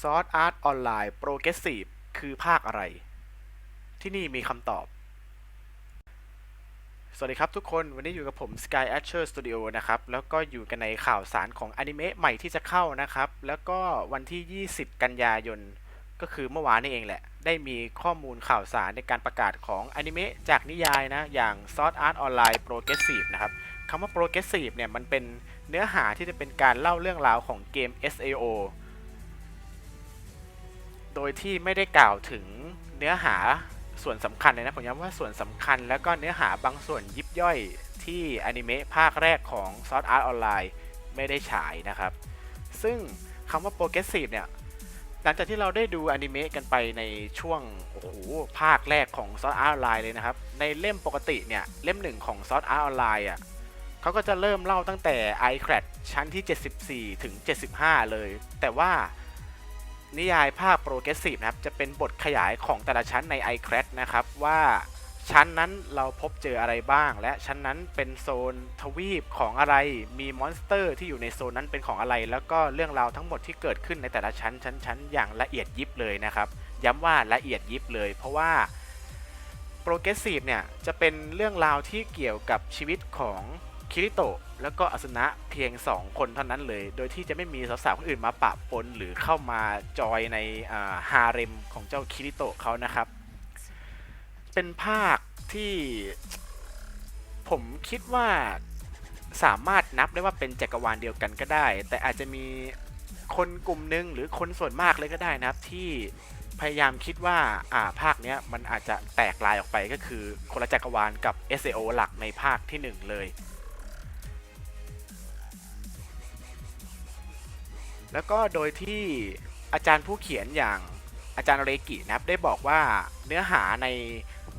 Sword Art Online Progressive คือภาคอะไร ที่นี่มีคำตอบ สวัสดีครับทุกคน วันนี้อยู่กับผม Sky Asher Studio นะครับ แล้วก็อยู่กันในข่าวสารของอนิเมะใหม่ที่จะเข้านะครับ แล้วก็วันที่ 20 กันยายน ก็คือเมื่อวานนี่เองแหละ ได้มีข้อมูลข่าวสารในการประกาศของอนิเมะจากนิยายนะ อย่าง Sword Art Online Progressive นะครับคำว่า Progressive เนี่ย มันเป็นเนื้อหาที่จะเป็นการเล่าเรื่องราวของเกม SAO โดยที่ไม่ได้กล่าวถึงเนื้อหาส่วนสำคัญเลยนะผมย้ำว่าส่วนสำคัญแล้วก็เนื้อหาบางส่วนยิบย่อยที่อนิเมะภาคแรกของ Sword Art Online ไม่ได้ฉายนะครับ ซึ่งคำว่า Progressive เนี่ยหลังจากที่เราได้ดูอนิเมะกันไปในช่วงโอ้โหภาคแรกของ Sword Art Online เลยนะครับ ในเล่มปกติเนี่ยเล่มหนึ่งของ Sword Art Online อะเขาก็จะเริ่มเล่าตั้งแต่ i c r a d ชั้นที่ 74 ถึง 75 เลย แต่ว่า นิยายภาคโปรเกรสซีฟนะครับ จะเป็นบทขยายของแต่ละชั้นใน i c r a d นะครับ ว่าชั้นนั้นเราพบเจออะไรบ้าง และชั้นนั้นเป็นโซนทวีปของอะไร มีมอนสเตอร์ที่อยู่ในโซนนั้นเป็นของอะไร แล้วก็เรื่องราวทั้งหมดที่เกิดขึ้นในแต่ละชั้นชั้นชั้นอย่างละเอียดยิบเลยนะครับ ย้ำว่าละเอียดยิบเลย เพราะว่าโปรเกรสซีฟเนี่ยจะเป็นเรื่องราวที่เกี่ยวกับชีวิตของ คิริโตะแล้วก็อาสนะเพียง 2 คนเท่านั้นเลย โดยที่จะไม่มีสาวๆคนอื่นมาปะปนหรือเข้ามาจอยในฮาเร็มของเจ้าคิริโตะเขานะครับ เป็นภาคที่ผมคิดว่าสามารถนับได้ว่าเป็นจักรวาลเดียวกันก็ได้ แต่อาจจะมีคนกลุ่มหนึ่งหรือคนส่วนมากเลยก็ได้นะครับ ที่พยายามคิดว่าอ่าภาคเนี้ยมันอาจจะแตกลายออกไปก็คือคนละจักรวาลกับ SAO หลักในภาคที่ 1 เลย แล้วก็โดยที่อาจารย์ผู้เขียนอย่างอาจารย์เรกินะครับได้บอกว่าเนื้อหาใน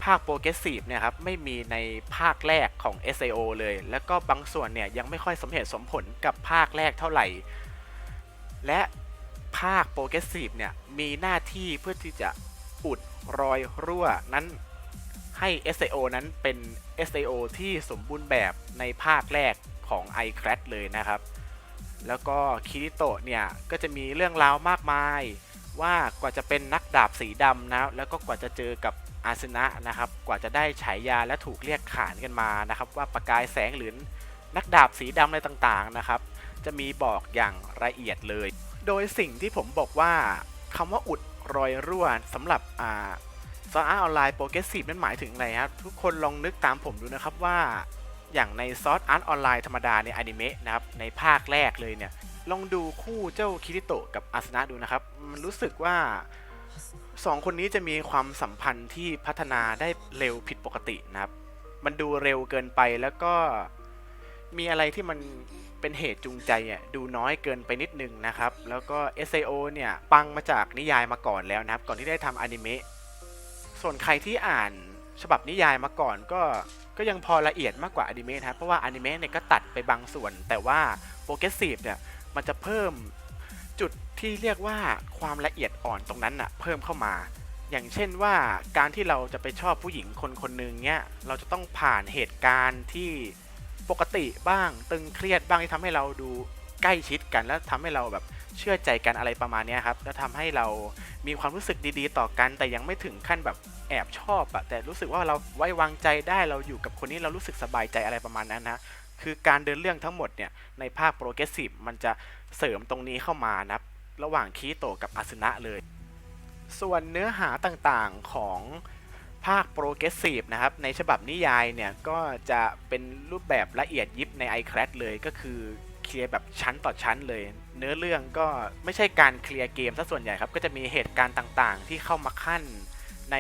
ภาคโปรเกรสซีฟเนี่ยครับไม่มีในภาคแรกของ SAO เลย แล้วก็บางส่วนเนี่ยยังไม่ค่อยสมเหตุสมผลกับภาคแรกเท่าไหร่ และภาคโปรเกรสซีฟเนี่ยมีหน้าที่เพื่อที่จะอุดรอยรั่วนั้นให้ SAO นั้นเป็น SAO ที่สมบูรณ์แบบในภาคแรกของ i c r a d เลยนะครับ แล้วก็คิริโตะเนี่ยก็จะมีเรื่องราวมากมาย ว่ากว่าจะเป็นนักดาบสีดำนะแล้วก็กว่าจะเจอกับอาสนะนะครับกว่าจะได้ฉายาและถูกเรียกขานกันมานะครับ ว่าประกายแสงหรือนักดาบสีดำอะไรต่างๆนะครับ จะมีบอกอย่างละเอียดเลย โดยสิ่งที่ผมบอกว่าคำว่าอุดรอยรั่วสำหรับอ่าซอสออนไลน์โปรเกรสซีฟนั้นหมายถึงอะไรครับ ทุกคนลองนึกตามผมดูนะครับว่า อย่างในซอสอาร์ตออนไลน์ธรรมดาในอนิเมะนะครับในภาคแรกเลยเนี่ยลองดูคู่เจ้าคิริโตะกับอาสนะดูนะครับ มันรู้สึกว่าสองคนนี้จะมีความสัมพันธ์ที่พัฒนาได้เร็วผิดปกตินะครับ มันดูเร็วเกินไปแล้วก็มีอะไรที่มันเป็นเหตุจูงใจอะดูน้อยเกินไปนิดนึงนะครับ แล้วก็ SAO เนี่ยปังมาจากนิยายมาก่อนแล้วนะครับ ก่อนที่ได้ทำอนิเมะส่วนใครที่อ่าน ฉบับนิยายมาก่อนก็ก็ยังพอละเอียดมากกว่าอนิเมะนะครับเพราะว่าอนิเมะเนี่ยก็ตัดไปบางส่วน แต่ว่าโปรเกรสซีฟเนี่ยมันจะเพิ่มจุดที่เรียกว่าความละเอียดอ่อนตรงนั้นน่ะเพิ่มเข้ามา อย่างเช่นว่าการที่เราจะไปชอบผู้หญิงคนคนหนึ่งเนี่ยเราจะต้องผ่านเหตุการณ์ที่ปกติบ้างตึงเครียดบ้างที่ทำให้เราดูใกล้ชิดกัน แล้วทำให้เราแบบ เชื่อใจกันอะไรประมาณนี้ครับแล้วทำให้เรามีความรู้สึกดีๆ ต่อกันแต่ยังไม่ถึงขั้นแบบแอบชอบอะแต่รู้สึกว่าเราไว้วางใจได้เราอยู่กับคนนี้เรารู้สึกสบายใจอะไรประมาณนั้นนะคือการเดินเรื่องทั้งหมดเนี่ยในภาคโปรเกรสซีฟมันจะเสริมตรงนี้เข้ามานะระหว่างคีโตกับอาสนะเลย ส่วนเนื้อหาต่างๆของภาคโปรเกรสซีฟนะครับในฉบับนิยายเนี่ยก็จะเป็นรูปแบบละเอียดยิบใน i c r a d เลยก็คือ เคลียร์แบบชั้นต่อชั้นเลย เนื้อเรื่องก็ไม่ใช่การเคลียร์เกมซะส่วนใหญ่ครับ ก็จะมีเหตุการณ์ต่างๆ ที่เข้ามาขั้นใน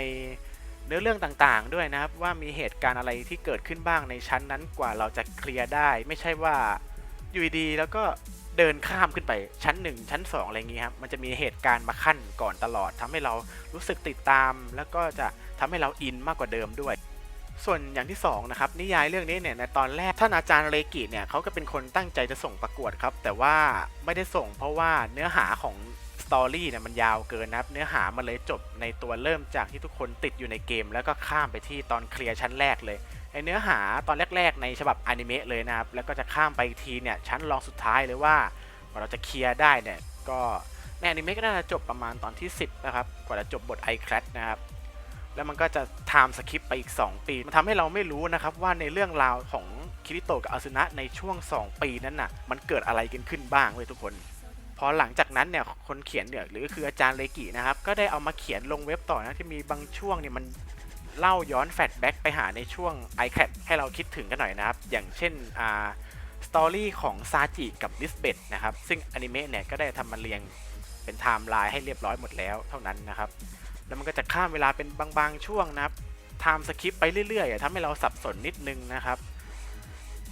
เนื้อเรื่องต่างๆ ด้วยนะครับ ว่ามีเหตุการณ์อะไรที่เกิดขึ้นบ้างในชั้นนั้นกว่าเราจะเคลียร์ได้ ไม่ใช่ว่าอยู่ดีๆแล้วก็เดินข้ามขึ้นไปชั้น 1 ชั้น 2 อะไรอย่างงี้ครับ มันจะมีเหตุการณ์มาขั้นก่อนตลอดทำให้เรารู้สึกติดตาม แล้วก็จะทำให้เราอินมากกว่าเดิมด้วย ส่วนอย่างที่2นะครับนิยายเรื่องนี้เนี่ยในตอนแรกท่านอาจารย์เรกิเนี่ยเขาก็เป็นคนตั้งใจจะส่งประกวดครับ แต่ว่าไม่ได้ส่งเพราะว่าเนื้อหาของสตอรี่เนี่ยมันยาวเกินนะครับเนื้อหามันเลยจบในตัวเริ่มจากที่ทุกคนติดอยู่ในเกม แล้วก็ข้ามไปที่ตอนเคลียร์ชั้นแรกเลยไอเนื้อหาตอนแรก ๆ ในฉบับอนิเมะเลยนะครับแล้วก็จะข้ามไปอีกทีเนี่ยชั้นรองสุดท้ายเลยว่าเราจะเคลียร์ได้เนี่ยก็ในอนิเมะก็น่าจะจบประมาณตอนที่ 10 นะครับ กว่าจะจบบท i c l a s นะครับ แล้วมันก็จะ time skip ไปอีก 2 ปี มันทำให้เราไม่รู้นะครับว่าในเรื่องราวของคิริโตะกับอาซึนะในช่วง 2 ปีนั้นน่ะ มันเกิดอะไรกันขึ้นบ้างเว้ยทุกคนพอหลังจากนั้นเนี่ยคนเขียนเนี่ยหรือคืออาจารย์เลกินะครับ ก็ได้เอามาเขียนลงเว็บต่อนะที่มีบางช่วงเนี่ยมันเล่าย้อนแฟลชแบ็กไปหาในช่วง i c a s ให้เราคิดถึงกันหน่อยนะครับ อย่างเช่นอ่าสตอรี่ของซาจิกับลิสเบตนะครับ ซึ่งอนิเมะเนี่ยก็ได้ทำมาเรียงเป็นไทม์ไลน์ให้เรียบร้อยหมดแล้วเท่านั้นนะครับ แล้วมันก็จะข้ามเวลาเป็นบางๆช่วงนะครับไทม์สคิปไปเรื่อยๆอะทำให้เราสับสนนิดนึงนะครับ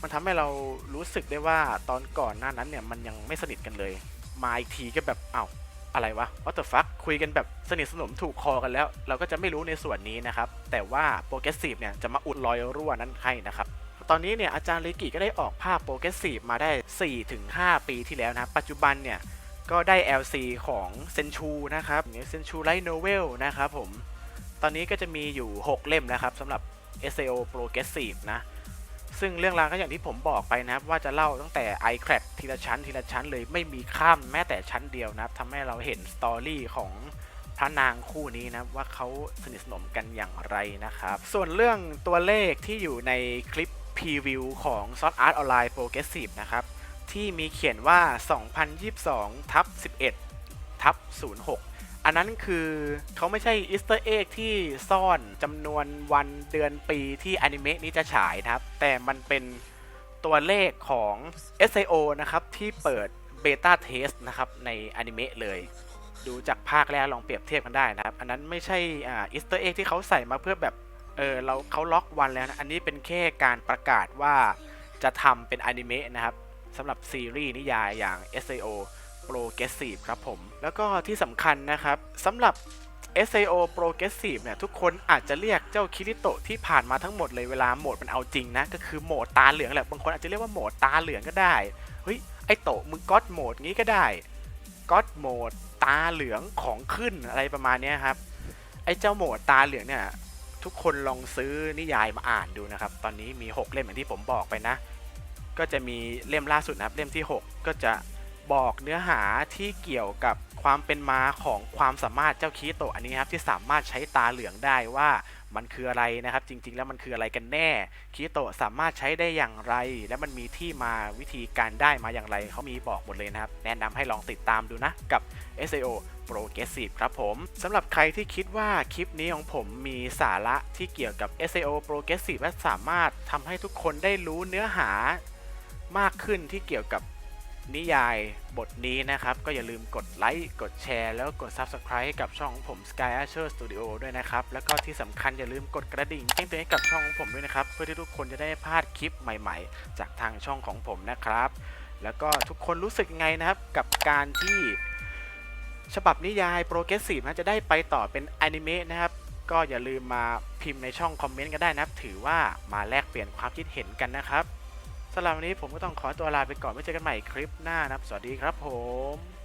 มันทำให้เรารู้สึกได้ว่าตอนก่อนหน้านั้นเนี่ยมันยังไม่สนิทกันเลย มาอีกทีก็แบบอ้าวอะไรวะ what the fuck คุยกันแบบสนิทสนมถูกคอกันแล้ว เราก็จะไม่รู้ในส่วนนี้นะครับ แต่ว่าโปรเกรสซีฟเนี่ยจะมาอุดรอยรั่วนั้นให้นะครับตอนนี้เนี่ยอาจารย์เลกิก็ได้ออกภาพโปรเกรสซีฟมาได้ 4-5 ปีที่แล้วนะปัจจุบันเนี่ย ก็ได้ LC ของเซนชูนะครับเซนชูไลท์โนเวลนะครับผม ตอนนี้ก็จะมีอยู่ 6 เล่มนะครับสำหรับ SAO Progressive นะ ซึ่งเรื่องราวก็อย่างที่ผมบอกไปนะครับ ว่าจะเล่าตั้งแต่ i c l a d ทีละชั้นทีละชั้นเลยไม่มีข้ามแม้แต่ชั้นเดียวนะครับทำให้เราเห็นสตอรี่ของพระนางคู่นี้นะว่าเขาสนิทสนมกันอย่างไรนะครับ ส่วนเรื่องตัวเลขที่อยู่ในคลิปพรีวิวของ s o r t Art Online Progressive นะครับ ที่มีเขียนว่า 2022ทับ11ทับ06 อันนั้นคือเขาไม่ใช่อีสเตอร์เอ็กที่ซ่อนจำนวนวันเดือนปีที่อนิเมะนี้จะฉายนะครับ แต่มันเป็นตัวเลขของ SIO นะครับ ที่เปิดเบต้าเทสนะครับ ในอนิเมะเลย ดูจากภาคแรกลองเปรียบเทียบกันได้นะครับ อันนั้นไม่ใช่อ่าอีสเตอร์เอ็กที่เขาใส่มาเพื่อแบบเออเราเขาล็อกวันแล้วนะ อันนี้เป็นแค่การประกาศว่าจะทำเป็นอนิเมะนะครับ สำหรับซีรีส์นิยายอย่าง SAO Progressive ครับผม แล้วก็ที่สำคัญนะครับสำหรับ SAO Progressive เนี่ยทุกคนอาจจะเรียกเจ้าคิริโตะที่ผ่านมาทั้งหมดเลยเวลาโหมดมันเอาจริงนะ ก็คือโหมดตาเหลืองแหละ บางคนอาจจะเรียกว่าโหมดตาเหลืองก็ได้ เฮ้ย ไอโตะมึงก็อดโหมดงี้ก็ได้ก็อดโหมดตาเหลืองของขึ้นอะไรประมาณนี้ครับ ไอเจ้าโหมดตาเหลืองเนี่ยทุกคนลองซื้อนิยายมาอ่านดูนะครับ ตอนนี้มี 6 เล่มอย่างที่ผมบอกไปนะ ก็จะมีเล่มล่าสุดนะครับเล่มที่ 6 ก็จะบอกเนื้อหาที่เกี่ยวกับความเป็นมาของความสามารถเจ้าคีโตอันนี้ครับที่สามารถใช้ตาเหลืองได้ว่ามันคืออะไรนะครับ จริง ๆ แล้วมันคืออะไรกันแน่คีโตสามารถใช้ได้อย่างไร และมันมีที่มาวิธีการได้มาอย่างไรเขามีบอกหมดเลยนะครับ แนะนำให้ลองติดตามดูนะกับ SAO Progressive ครับผมสำหรับใครที่คิดว่าคลิปนี้ของผมมีสาระที่เกี่ยวกับ SAO Progressive และสามารถทำให้ทุกคนได้รู้เนื้อหา มากขึ้นที่เกี่ยวกับนิยายบทนี้นะครับ ก็อย่าลืมกดไลค์ กดแชร์ แล้วกด Subscribe ให้กับช่องของผม Sky Archer Studio ด้วยนะครับ แล้วก็ที่สำคัญอย่าลืมกดกระดิ่งแจ้งเตือนให้กับช่องของผมด้วยนะครับ เพื่อที่ทุกคนจะได้พลาดคลิปใหม่ๆ จากทางช่องของผมนะครับ แล้วก็ทุกคนรู้สึกไงนะครับกับการที่ฉบับนิยายโปรเกรสซีฟนะจะได้ไปต่อเป็นอนิเมะนะครับ ก็อย่าลืมมาพิมพ์ในช่องคอมเมนต์กันได้นะครับ ถือว่ามาแลกเปลี่ยนความคิดเห็นกันนะครับ สำหรับวันนี้ผมก็ต้องขอตัวลาไปก่อนไว้เจอกันใหม่คลิปหน้านะครับ สวัสดีครับผม